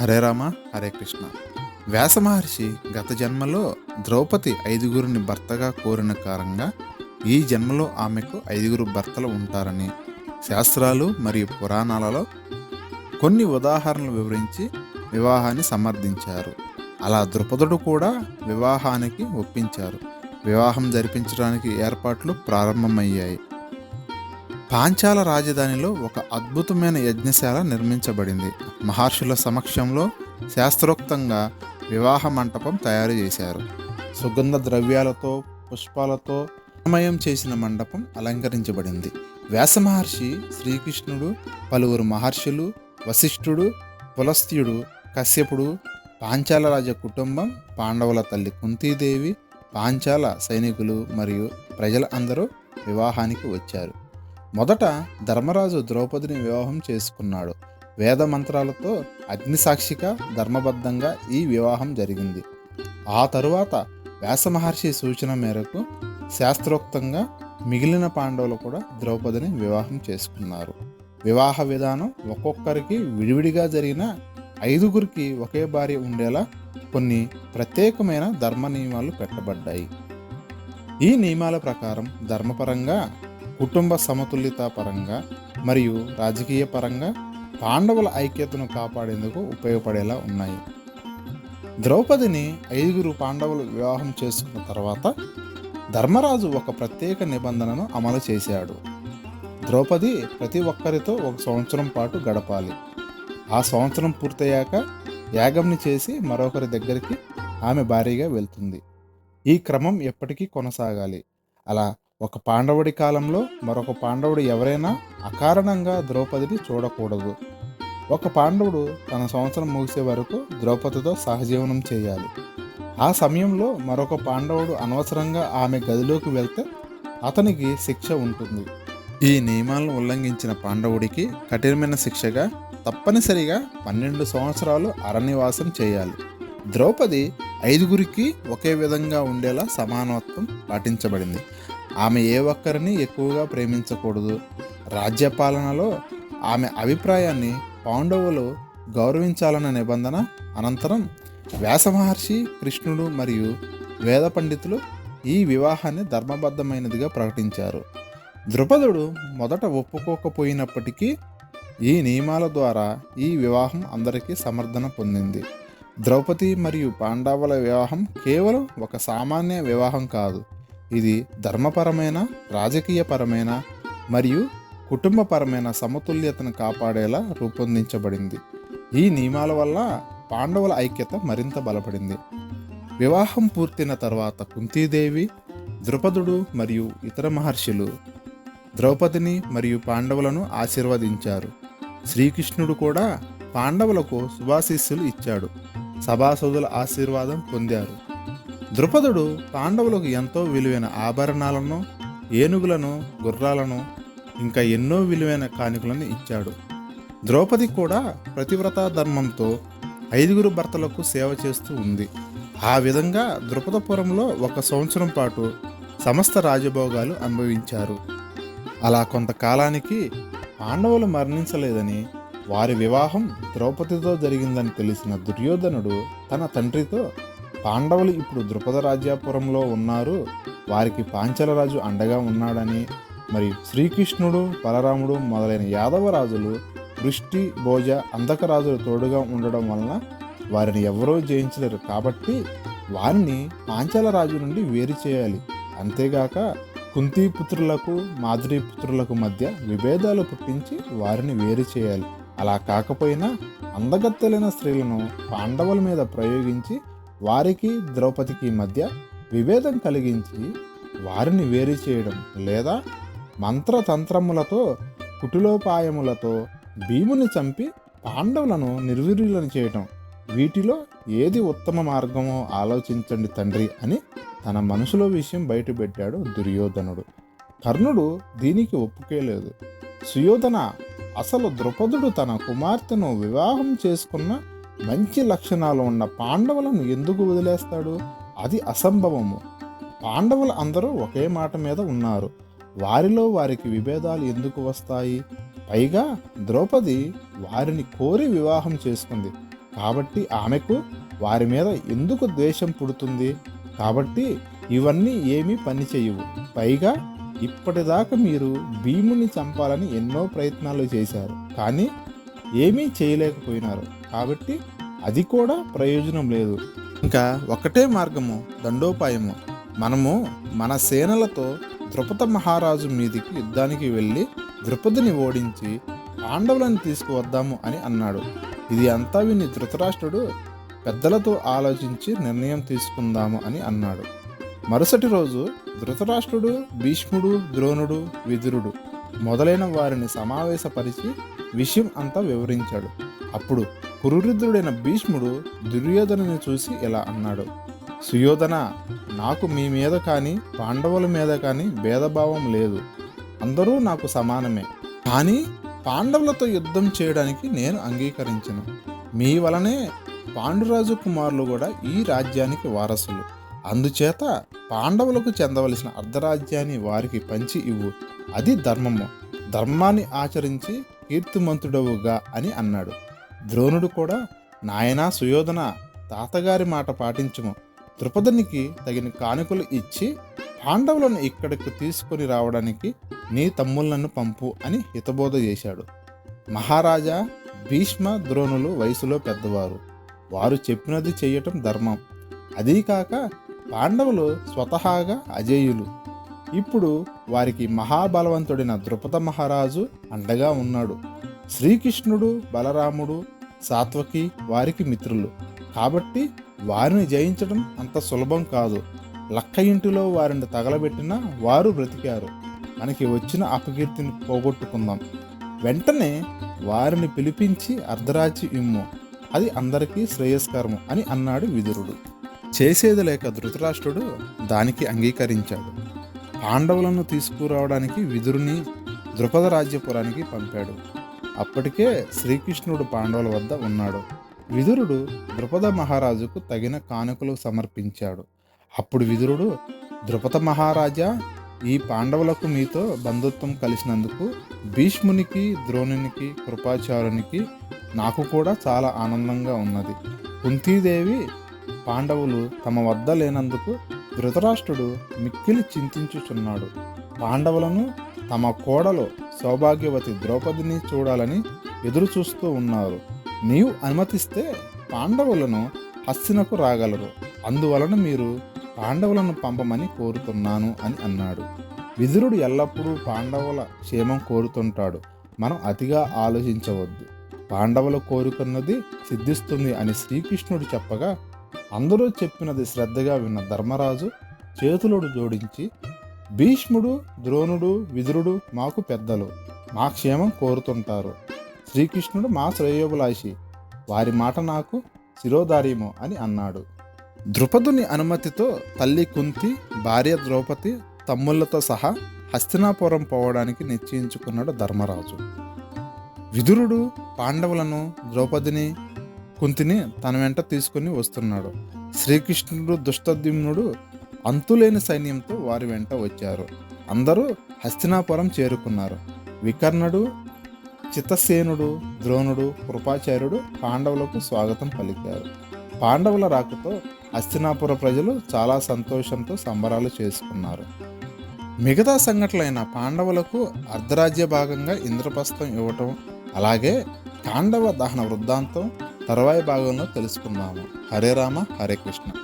హరే రామ హరే కృష్ణ. వ్యాస మహర్షి గత జన్మలో ద్రౌపది ఐదుగురిని భర్తగా కోరిన కారణంగా ఈ జన్మలో ఆమెకు ఐదుగురు భర్తలు ఉంటారని శాస్త్రాలు మరియు పురాణాలలో కొన్ని ఉదాహరణలు వివరించి వివాహాన్ని సమర్థించారు. అలా ద్రుపదుడు కూడా వివాహానికి ఒప్పించారు. వివాహం జరిపించడానికి ఏర్పాట్లు ప్రారంభమయ్యాయి. పాంచాల రాజధానిలో ఒక అద్భుతమైన యజ్ఞశాల నిర్మించబడింది. మహర్షుల సమక్షంలో శాస్త్రోక్తంగా వివాహ మంటపం తయారు చేశారు. సుగంధ ద్రవ్యాలతో పుష్పాలతో సమయం చేసిన మండపం అలంకరించబడింది. వ్యాస మహర్షి శ్రీకృష్ణుడు పలువురు మహర్షులు వశిష్ఠుడు పులస్త్యుడు కశ్యపుడు పాంచాల రాజ కుటుంబం పాండవుల తల్లి కుంతీదేవి పాంచాల సైనికులు మరియు ప్రజల అందరూ వివాహానికి వచ్చారు. మొదట ధర్మరాజు ద్రౌపదిని వివాహం చేసుకున్నాడు. వేద మంత్రాలతో అగ్నిసాక్షిగా ధర్మబద్ధంగా ఈ వివాహం జరిగింది. ఆ తరువాత వ్యాసమహర్షి సూచన మేరకు శాస్త్రోక్తంగా మిగిలిన పాండవులు కూడా ద్రౌపదిని వివాహం చేసుకున్నారు. వివాహ విధానం ఒక్కొక్కరికి విడివిడిగా జరిగిన ఐదుగురికి ఒకే భార్య ఉండేలా కొన్ని ప్రత్యేకమైన ధర్మ నియమాలు పెట్టబడ్డాయి. ఈ నియమాల ప్రకారం ధర్మపరంగా కుటుంబ సమతుల్యత పరంగా మరియు రాజకీయ పరంగా పాండవుల ఐక్యతను కాపాడేందుకు ఉపయోగపడేలా ఉన్నాయి. ద్రౌపదిని ఐదుగురు పాండవులు వివాహం చేసుకున్న తర్వాత ధర్మరాజు ఒక ప్రత్యేక నిబంధనను అమలు చేశాడు. ద్రౌపది ప్రతి ఒక్కరితో ఒక సంవత్సరం పాటు గడపాలి. ఆ సంవత్సరం పూర్తయ్యాక యాగంని చేసి మరొకరి దగ్గరికి ఆమె భారీగా వెళ్తుంది. ఈ క్రమం ఎప్పటికీ కొనసాగాలి. అలా ఒక పాండవుడి కాలంలో మరొక పాండవుడు ఎవరైనా అకారణంగా ద్రౌపదిని చూడకూడదు. ఒక పాండవుడు తన సంవత్సరం ముగిసే వరకు ద్రౌపదితో సహజీవనం చేయాలి. ఆ సమయంలో మరొక పాండవుడు అనవసరంగా ఆమె గదిలోకి వెళ్తే అతనికి శిక్ష ఉంటుంది. ఈ నియమాలను ఉల్లంఘించిన పాండవుడికి కఠినమైన శిక్షగా తప్పనిసరిగా పన్నెండు సంవత్సరాలు అరణ్యవాసం చేయాలి. ద్రౌపది ఐదుగురికి ఒకే విధంగా ఉండేలా సమానత్వం పాటించబడింది. ఆమె ఏ ఒక్కరిని ఎక్కువగా ప్రేమించకూడదు. రాజ్యపాలనలో ఆమె అభిప్రాయాన్ని పాండవులు గౌరవించాలన్న నిబంధన అనంతరం వ్యాసమహర్షి కృష్ణుడు మరియు వేద పండితులు ఈ వివాహాన్ని ధర్మబద్ధమైనదిగా ప్రకటించారు. ద్రుపదుడు మొదట ఒప్పుకోకపోయినప్పటికీ ఈ నియమాల ద్వారా ఈ వివాహం అందరికీ సమర్థన పొందింది. ద్రౌపది మరియు పాండవుల వివాహం కేవలం ఒక సామాన్య వివాహం కాదు. ఇది ధర్మపరమైన రాజకీయపరమైన మరియు కుటుంబపరమైన సమతుల్యతను కాపాడేలా రూపొందించబడింది. ఈ నియమాల వల్ల పాండవుల ఐక్యత మరింత బలపడింది. వివాహం పూర్తిన తర్వాత కుంతీదేవి ద్రుపదుడు మరియు ఇతర మహర్షులు ద్రౌపదిని మరియు పాండవులను ఆశీర్వదించారు. శ్రీకృష్ణుడు కూడా పాండవులకు శుభాశీస్సులు ఇచ్చాడు. సభాసదుల ఆశీర్వాదం పొందారు. ద్రుపదుడు పాండవులకు ఎంతో విలువైన ఆభరణాలను ఏనుగులను గుర్రాలను ఇంకా ఎన్నో విలువైన కానుకలను ఇచ్చాడు. ద్రౌపది కూడా ప్రతివ్రత ధర్మంతో ఐదుగురు భర్తలకు సేవ చేస్తూ ఉంది. ఆ విధంగా ద్రుపదపురంలో ఒక సంవత్సరం పాటు సమస్త రాజభోగాలు అనుభవించారు. అలా కొంతకాలానికి పాండవులు మరణించలేదని వారి వివాహం ద్రౌపదితో జరిగిందని తెలిసిన దుర్యోధనుడు తన తండ్రితో పాండవులు ఇప్పుడు ద్రుపద రాజ్యాపురంలో ఉన్నారు. వారికి పాంచలరాజు అండగా ఉన్నాడని మరియు శ్రీకృష్ణుడు బలరాముడు మొదలైన యాదవ రాజులు వృష్టి భోజ అంధకరాజులు తోడుగా ఉండడం వలన వారిని ఎవరూ జయించలేరు కాబట్టి వారిని పాంచాలరాజు నుండి వేరు చేయాలి. అంతేగాక కుంతీపుత్రులకు మాధురీపుత్రులకు మధ్య విభేదాలు పుట్టించి వారిని వేరు చేయాలి. అలా కాకపోయినా అందగత్తెలైన స్త్రీలను పాండవుల మీద ప్రయోగించి వారికి ద్రౌపదికి మధ్య విభేదం కలిగించి వారిని వేరు చేయడం లేదా మంత్రతంత్రములతో కుటిలోపాయములతో భీముని చంపి పాండవులను నిర్వీర్యులను చేయటం. వీటిలో ఏది ఉత్తమ మార్గమో ఆలోచించండి తండ్రి అని తన మనసులో విషయం బయటపెట్టాడు దుర్యోధనుడు. కర్ణుడు దీనికి ఒప్పుకోలేదు సుయోధన అసలు ద్రుపదుడు తన కుమార్తెను వివాహం చేసుకున్న మంచి లక్షణాలు ఉన్న పాండవులను ఎందుకు వదిలేస్తాడు? అది అసంభవము. పాండవులు అందరూ ఒకే మాట మీద ఉన్నారు. వారిలో వారికి విభేదాలు ఎందుకు వస్తాయి? పైగా ద్రౌపది వారిని కోరి వివాహం చేసుకుంది. కాబట్టి ఆమెకు వారి మీద ఎందుకు ద్వేషం పుడుతుంది? కాబట్టి ఇవన్నీ ఏమీ పని చేయవు. పైగా ఇప్పటిదాకా మీరు భీముని చంపాలని ఎన్నో ప్రయత్నాలు చేశారు. కానీ ఏమీ చేయలేకపోయినారు. కాబట్టి అది కూడా ప్రయోజనం లేదు. ఇంకా ఒకటే మార్గము దండోపాయము. మనము మన సేనలతో ద్రుపద మహారాజు మీదికి యుద్ధానికి వెళ్ళి ద్రుపదిని ఓడించి పాండవులను తీసుకువద్దాము అని అన్నాడు. ఇది అంతా విని ధృతరాష్ట్రుడు పెద్దలతో ఆలోచించి నిర్ణయం తీసుకుందాము అని అన్నాడు. మరుసటి రోజు ధృతరాష్ట్రుడు భీష్ముడు ద్రోణుడు విదురుడు. మొదలైన వారిని సమావేశపరిచి విషయం అంతా వివరించాడు. అప్పుడు కురురుద్రుడైన భీష్ముడు దుర్యోధనుని చూసి ఇలా అన్నాడు సుయోధన నాకు మీ మీద కానీ పాండవుల మీద కానీ భేదభావం లేదు. అందరూ నాకు సమానమే. కానీ పాండవులతో యుద్ధం చేయడానికి నేను అంగీకరించను. మీ వలనే పాండురాజు కుమారులు కూడా ఈ రాజ్యానికి వారసులు. అందుచేత పాండవులకు చెందవలసిన అర్ధరాజ్యాన్ని వారికి పంచి ఇవ్వు. అది ధర్మము. ధర్మాన్ని ఆచరించి కీర్తిమంతుడవుగా అని అన్నాడు. ద్రోణుడు కూడా నాయనా సుయోధన తాతగారి మాట పాటించుము. ద్రుపదునికి తగిన కానుకలు ఇచ్చి పాండవులను ఇక్కడికి తీసుకొని రావడానికి నీ తమ్ముళ్ళను పంపు అని హితబోధ చేశాడు. మహారాజా భీష్మ ద్రోణులు వయసులో పెద్దవారు. వారు చెప్పినది చేయటం ధర్మం. అదీ కాక పాండవులు స్వతహాగా అజేయులు. ఇప్పుడు వారికి మహాబలవంతుడైన ద్రుపద మహారాజు అండగా ఉన్నాడు. శ్రీకృష్ణుడు బలరాముడు సాత్వకి వారికి మిత్రులు. కాబట్టి వారిని జయించడం అంత సులభం కాదు. లక్క ఇంటిలో వారిని తగలబెట్టినా వారు బ్రతికారు. మనకి వచ్చిన అపకీర్తిని పోగొట్టుకుందాం. వెంటనే వారిని పిలిపించి అర్ధరాజ్యం ఇమ్ము. అది అందరికీ శ్రేయస్కరము అని అన్నాడు విదురుడు. చేసేది లేక ధృతరాష్ట్రుడు దానికి అంగీకరించాడు. పాండవులను తీసుకురావడానికి విదురుని ద్రుపద రాజ్యపురానికి పంపాడు. అప్పటికే శ్రీకృష్ణుడు పాండవుల వద్ద ఉన్నాడు. విదురుడు ద్రుపద మహారాజుకు తగిన కానుకలు సమర్పించాడు. అప్పుడు విదురుడు ద్రుపద మహారాజా ఈ పాండవులకు మీతో బంధుత్వం కలిసినందుకు భీష్మునికి ద్రోణునికి కృపాచారునికి నాకు కూడా చాలా ఆనందంగా ఉన్నది. కుంతీదేవి పాండవులు తమ వద్ద లేనందుకు ధృతరాష్ట్రుడు మిక్కిలి చింతించుచున్నాడు. పాండవులను తమ కోడలో సౌభాగ్యవతి ద్రౌపదిని చూడాలని ఎదురు చూస్తూ ఉన్నారు. నీవు అనుమతిస్తే పాండవులను హస్తినకు రాగలరు. అందువలన మీరు పాండవులను పంపమని కోరుతున్నాను అని అన్నాడు. విదురుడు ఎల్లప్పుడూ పాండవుల క్షేమం కోరుతుంటాడు. మనం అతిగా ఆలోచించవద్దు. పాండవులు కోరుకున్నది సిద్ధిస్తుంది అని శ్రీకృష్ణుడు చెప్పగా అందరూ చెప్పినది శ్రద్ధగా విన్న ధర్మరాజు చేతులుడు జోడించి భీష్ముడు ద్రోణుడు విదురుడు మాకు పెద్దలు. మా క్షేమం కోరుతుంటారు. శ్రీకృష్ణుడు మా శ్రేయోభిలాషి. వారి మాట నాకు శిరోధార్యము అని అన్నాడు. ద్రుపదుని అనుమతితో తల్లి కుంతి భార్య ద్రౌపది తమ్ముళ్ళతో సహా హస్తినాపురం పోవడానికి నిశ్చయించుకున్నాడు ధర్మరాజు. విదురుడు పాండవులను ద్రౌపదిని కుంతిని తన వెంట తీసుకుని వస్తున్నాడు. శ్రీకృష్ణుడు దుష్టద్యుమ్నుడు అంతులేని సైన్యంతో వారి వెంట వచ్చారు. అందరూ హస్తినాపురం చేరుకున్నారు. వికర్ణుడు చిత్తసేనుడు ద్రోణుడు కృపాచార్యుడు పాండవులకు స్వాగతం పలికారు. పాండవుల రాకతో హస్తినాపుర ప్రజలు చాలా సంతోషంతో సంబరాలు చేసుకున్నారు. మిగతా సంఘటనలైన పాండవులకు అర్ధరాజ్య భాగంగా ఇంద్రప్రస్థం ఇవ్వటం అలాగే పాండవ దహన వృద్ధాంతం తరువాయి భాగంలో తెలుసుకుందాము. హరే రామ హరే కృష్ణ.